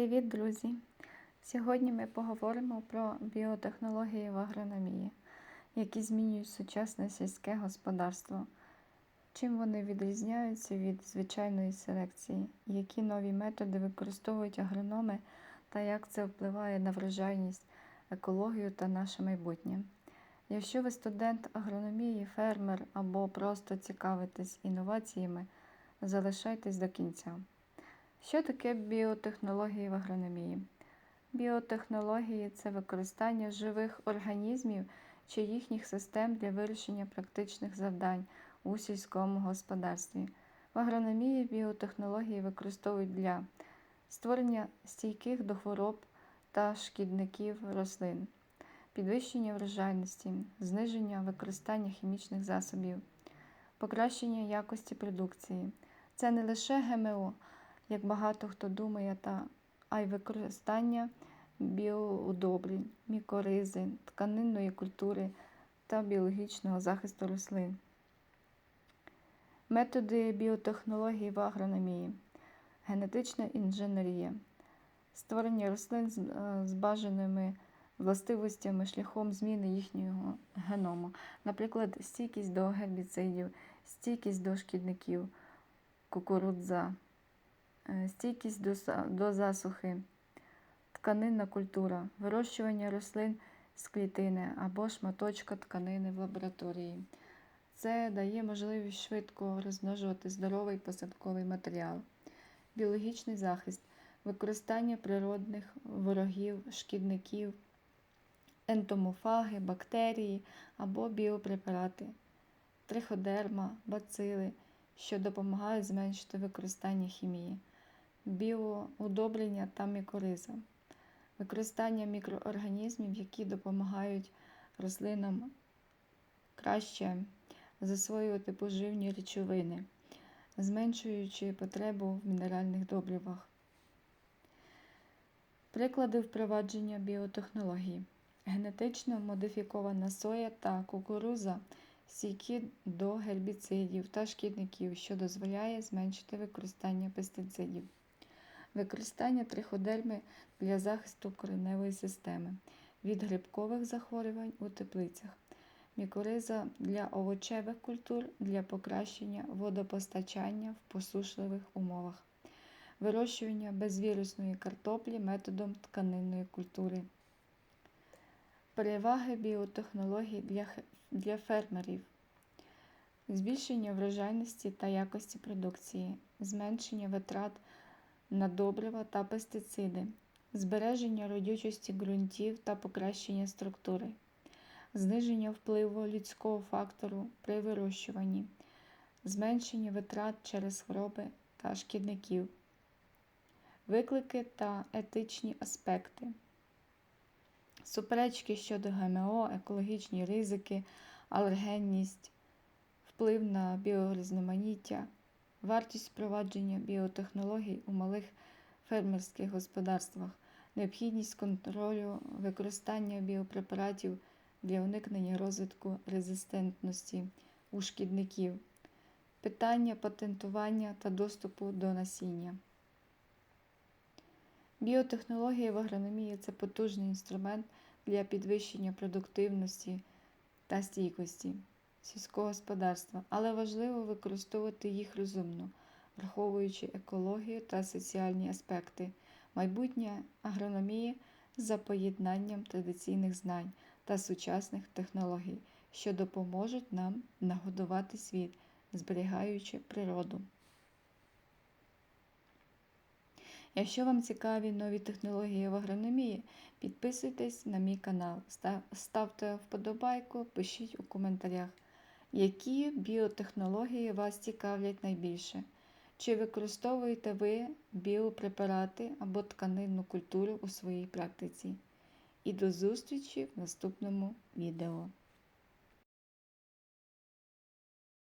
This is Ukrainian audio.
Привіт, друзі! Сьогодні ми поговоримо про біотехнології в агрономії, які змінюють сучасне сільське господарство. Чим вони відрізняються від звичайної селекції, які нові методи використовують агрономи та як це впливає на врожайність, екологію та наше майбутнє. Якщо ви студент агрономії, фермер або просто цікавитесь інноваціями, залишайтесь до кінця. Що таке біотехнології в агрономії? Біотехнології це використання живих організмів чи їхніх систем для вирішення практичних завдань у сільському господарстві. В агрономії біотехнології використовують для створення стійких до хвороб та шкідників рослин, підвищення врожайності, зниження використання хімічних засобів, покращення якості продукції. Це не лише ГМО як багато хто думає, та, а й використання біоудобрень, мікоризи, тканинної культури та біологічного захисту рослин. Методи біотехнології в агрономії, генетична інженерія, створення рослин з, е, бажаними властивостями шляхом зміни їхнього геному, наприклад, стійкість до гербіцидів, стійкість до шкідників, кукурудза. Е, стійкість до засухи, тканинна культура, вирощування рослин з клітини або шматочка тканини в лабораторії. Це дає можливість швидко розмножувати здоровий посадковий матеріал, біологічний захист, використання природних ворогів, шкідників, ентомофаги, бактерії або біопрепарати, триходерма, бацили, що допомагають зменшити використання хімії біоудобрення та мікориза, використання мікроорганізмів, які допомагають рослинам краще засвоювати поживні речовини, зменшуючи потребу в мінеральних добривах. Приклади впровадження біотехнологій. Генетично модифікована соя та кукуруза стійкі до гербіцидів та шкідників, що дозволяє зменшити використання пестицидів використання триходерми для захисту кореневої системи від грибкових захворювань у теплицях, мікориза для овочевих культур для покращення водопостачання в посушливих умовах, вирощування безвірусної картоплі методом тканинної культури. Переваги біотехнологій для, для фермерів. Збільшення врожайності та якості продукції, зменшення витрат на добрива та пестициди, збереження родючості ґрунтів та покращення структури, зниження впливу людського фактору при вирощуванні, зменшення витрат через хвороби та шкідників, виклики та етичні аспекти. Суперечки щодо ГМО, екологічні ризики, алергенність, вплив на біорізноманіття, вартість впровадження біотехнологій у малих фермерських господарствах, необхідність контролю використання біопрепаратів для уникнення розвитку резистентності у шкідників, питання патентування та доступу до насіння. Біотехнології в агрономії це потужний інструмент для підвищення продуктивності та стійкості сільського господарства, але важливо використовувати їх розумно, враховуючи екологію та соціальні аспекти, майбутнє агрономії за поєднанням традиційних знань та сучасних технологій, що допоможуть нам нагодувати світ, зберігаючи природу. Якщо вам цікаві нові технології в агрономії, підписуйтесь на мій канал, ставте вподобайку, пишіть у коментарях. Які біотехнології вас цікавлять найбільше? Чи використовуєте ви біопрепарати або тканинну культуру у своїй практиці? І до зустрічі в наступному відео.